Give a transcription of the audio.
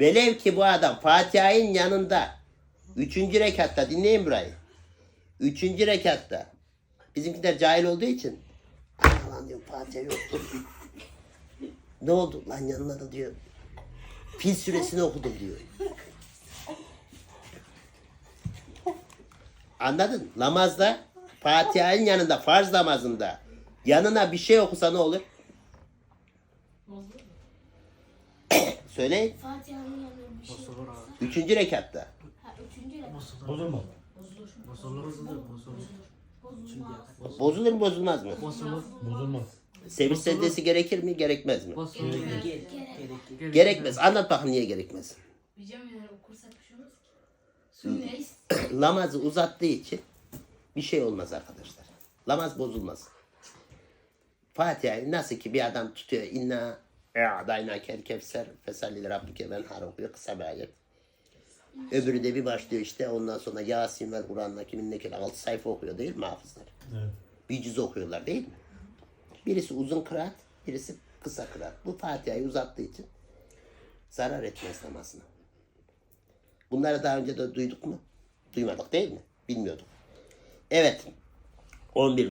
Velev ki bu adam Fatiha'nın yanında üçüncü rekatta dinleyin burayı. Üçüncü rekatta bizimkiler cahil olduğu için lan diyor Fatiha yoktur. ne oldu lan yanına da diyor. Fil suresini okudum diyor. Anladın? Namazda Fatiha'nın yanında farz namazında yanına bir şey okusa ne olur? Söyleyin. Fatiha'nın yanına bir şey abi. Üçüncü rekatta. Ha üçüncü rekat. Bozulma. Bozulur. Bozulur, bozulur, bozulur. Bozulmaz. Bozulur mu bozulmaz mı? Bozulur. Bozulmaz. Sevir secdesi gerekir mi gerekmez mi? Bozulur. Gerek. Gerekmez. Anlat bakın niye gerekmez. Hocam yani okursak bir şey olmaz ki. Sünneyiz. Namazı uzattığı için bir şey olmaz arkadaşlar. Namaz bozulmaz. Fatiha'yı nasıl ki bir adam tutuyor inna kel kevser fesalli rabbike ben har okuyor kısa bir ayet. Öbürü de bir başlıyor işte ondan sonra Yasin ve Kur'an'la kimin ne 6 sayfa okuyor değil mi hafızlar? Evet. Bir cüz okuyorlar değil mi? Birisi uzun kıraat, birisi kısa kıraat. Bu Fatiha'yı uzattığı için zarar etmez namazına. Bunları daha önce de duyduk mu? Duymadık değil mi? Bilmiyorduk. Evet. 11